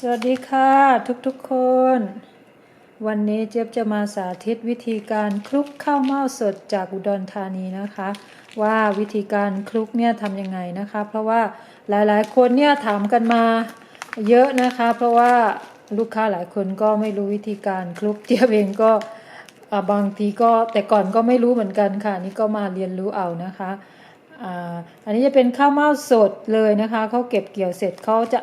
สวัสดีค่ะทุกๆคน วันนี้เจี๊ยบจะมาสาธิตวิธีการคลุกข้าวเม่าสดจากอุดรธานีนะคะ ว่าวิธีการคลุกเนี่ยทำยังไงนะคะ เพราะว่าหลายๆคนเนี่ยถามกันมาเยอะนะคะ เพราะว่าลูกค้าหลายคนก็ไม่รู้วิธีการคลุกเจี๊ยบเองก็บางทีก็แต่ก่อนก็ไม่รู้เหมือนกันค่ะนี่ก็มาเรียนรู้เอานะคะอ่าอันนี้จะเป็นข้าวเม่าสดเลยนะคะเขาเก็บเกี่ยวเสร็จเขาจะ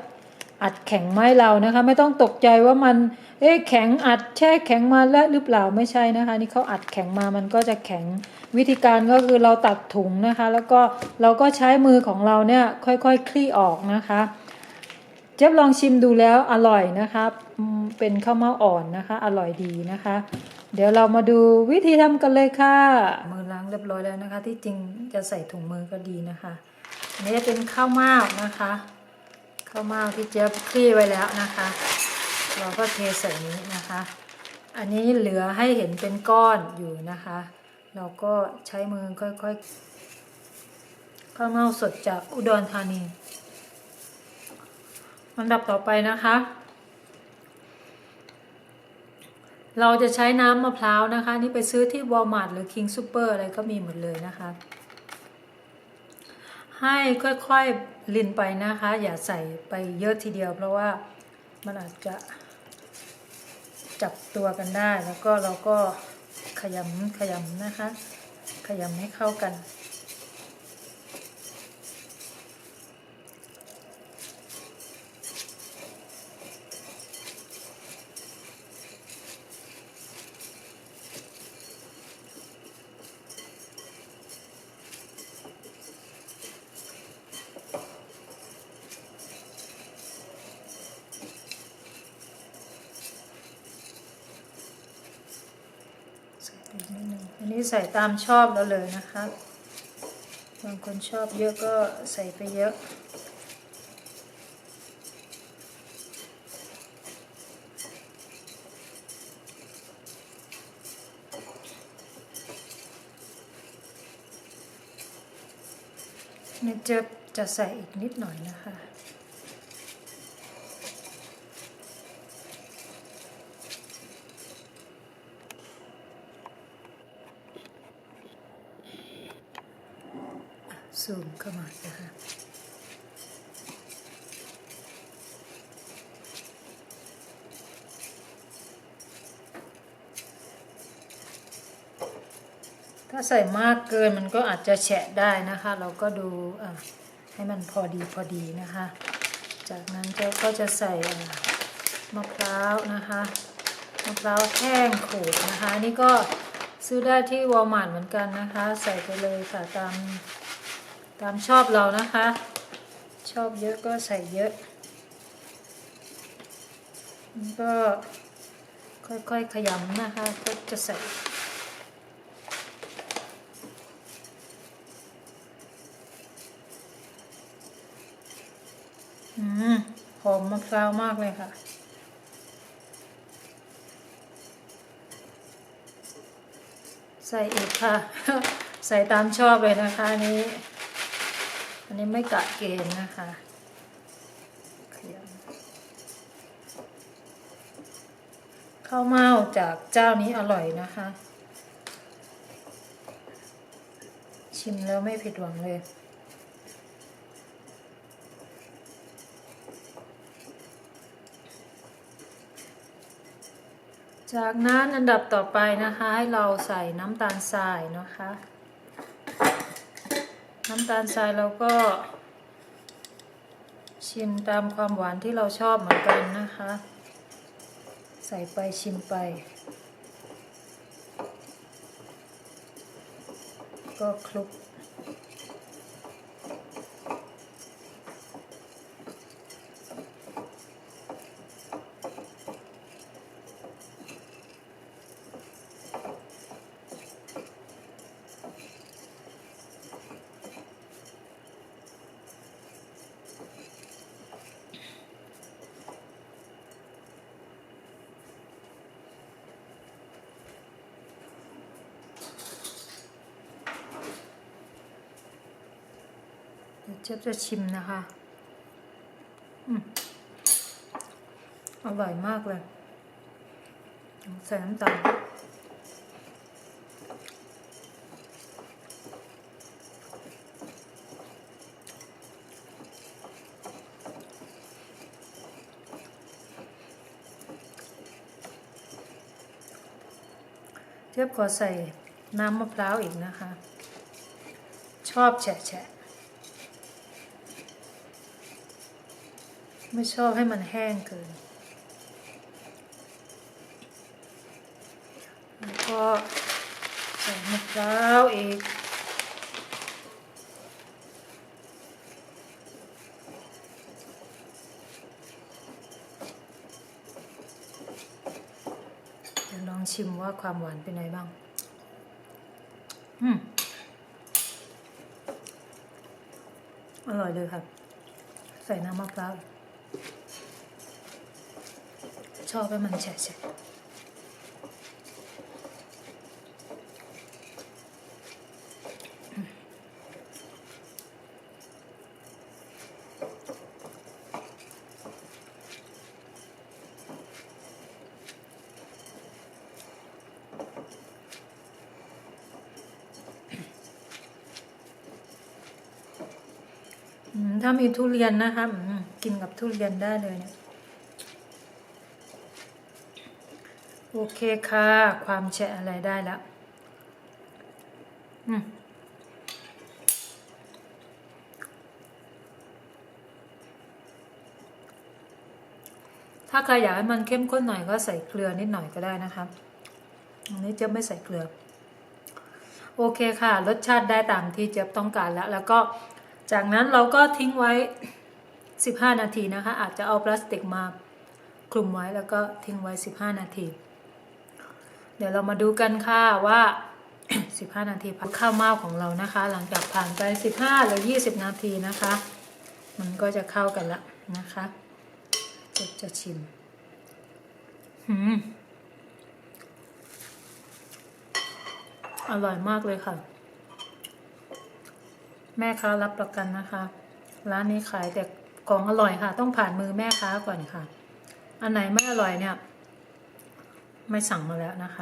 อัดแข็งไม้เรานะคะ ไม่ต้องตกใจว่ามัน เอ๊ะแข็งอัดแช่แข็งมาแล้วหรือเปล่าไม่ใช่นะคะ นี่เขาอัดแข็งมามันก็จะแข็งวิธีการก็คือเราตัดถุงนะคะ แล้วก็เราก็ใช้มือของเราเนี่ยค่อยๆคลี่ออกนะคะเจ๊บลองชิมดูแล้วอร่อยนะคะเป็นข้าวเม่าอ่อนนะคะ อร่อยดีนะคะ เดี๋ยวเรามาดูวิธีทำกันเลยค่ะ มือล้างเรียบร้อยแล้วนะคะ ที่จริงจะใส่ถุงมือก็ดีนะคะนนี้จะเป็นข้าวเม่านะคะ ข้าวเม่าที่เจี๊ยบคลี่ไว้แล้วนะคะ เราก็เทใส่นี้นะคะ อันนี้เหลือให้เห็นเป็นก้อนอยู่นะคะ เราก็ใช้มือค่อยๆ ข้าวเม่าสดจากอุดรธานีอันดับต่อไปนะคะ เราจะใช้น้ำมะพร้าวนะคะ นี่ไปซื้อที่วอลมาร์ทหรือ King Super อะไรก็มีหมดเลยนะคะ ให้ค่อยๆลินไปนะคะ อย่าใส่ไปเยอะทีเดียว เพราะว่ามันอาจจะจับตัวกันได้แล้วก็เราก็ขยำขยำนะคะ ขยำให้เข้ากัน ใส่ไปนิ ดนึงอันนี้ใส่ตามชอบเราเลยนะคะบางคนชอบเยอะก็ใส่ไปเยอะนี่จะจะใส่อีกนิดหน่อยนะคะ ซูมเข้ามานะคะถ้าใส่มากเกินมันก็อาจจะแฉะได้นะคะ เราก็ดูให้มันพอดีพอดีนะคะ จากนั้นเจ้าก็จะใส่มะพร้าวนะคะมะพร้าวแห้งขูดนะคะ นี่ก็ซื้อได้ที่วอลมาร์ทเหมือนกันนะคะ ใส่ไปเลยค่ะตาม ตามชอบเรานะคะ ชอบเยอะก็ใส่เยอะนี่ก็ค่อยๆขยำนะคะ ก็จะใส่หอมมะพร้าวมากเลยค่ะใส่อีกค่ะ ใส่ตามชอบเลยนะคะนี้ อันนี้ไม่กะเกณฑ์นะคะเขียนข้าวเม่าจากเจ้านี้อร่อยนะคะ ชิมแล้วไม่ผิดหวังเลยจากนั้นอันดับต่อไปนะคะ ให้เราใส่น้ำตาลทรายนะคะ น้ำตาลทรายเราก็ ชิมตามความหวานที่เราชอบเหมือนกันนะคะ ใส่ไปชิมไป ก็คลุก จี๊ยบจะชิมนะคะอืมอร่อยมากเลย ใส่น้ำตาลเทียบขอใส่น้ำมะพร้าวอีกนะคะ ชอบแฉะแฉะ ไม่ชอบให้มันแห้งเกิน แล้วก็ใส่มะพร้าวอีกเดี๋ยวลองชิมว่าความหวานเป็นไงบ้าง อืม อร่อยเลยครับ ใส่น้ำมะพร้าว ชอบให้มันแฉะถ้ามีทุเรียนนะคะ กินกับทุเรียนได้เลยเนี่ยโอเคค่ะ ความแฉะอะไรได้แล้วอืมถ้าใครอยากให้มันเข้มข้นหน่อยก็ใส่เกลือนิดหน่อยก็ได้นะครับอันนี้เจ๊ยบไม่ใส่เกลือ โอเคค่ะ รสชาติได้ตามที่เจ๊ยบต้องการแล้ว แล้วก็จากนั้นเราก็ทิ้งไว้ 15 นาทีนะคะ อาจจะเอาพลาสติกมาคลุมไว้แล้วก็ทิ้งไว้ 15 นาที เดี๋ยวเรามาดูกันค่ะว่า 15 นาทีพักข้าวเม่าของเรานะคะ หลังจากผ่านไป 15 หรือ 20 นาทีนะคะ มันก็จะเข้ากันละนะคะจะจะชิมหืมอร่อยมากเลยค่ะ แม่ค้ารับประกันนะคะ ร้านนี้ขายแต่ ของอร่อยค่ะ ต้องผ่านมือแม่ค้าก่อนค่ะ อันไหนไม่อร่อยเนี่ย ไม่สั่งมาแล้วนะคะ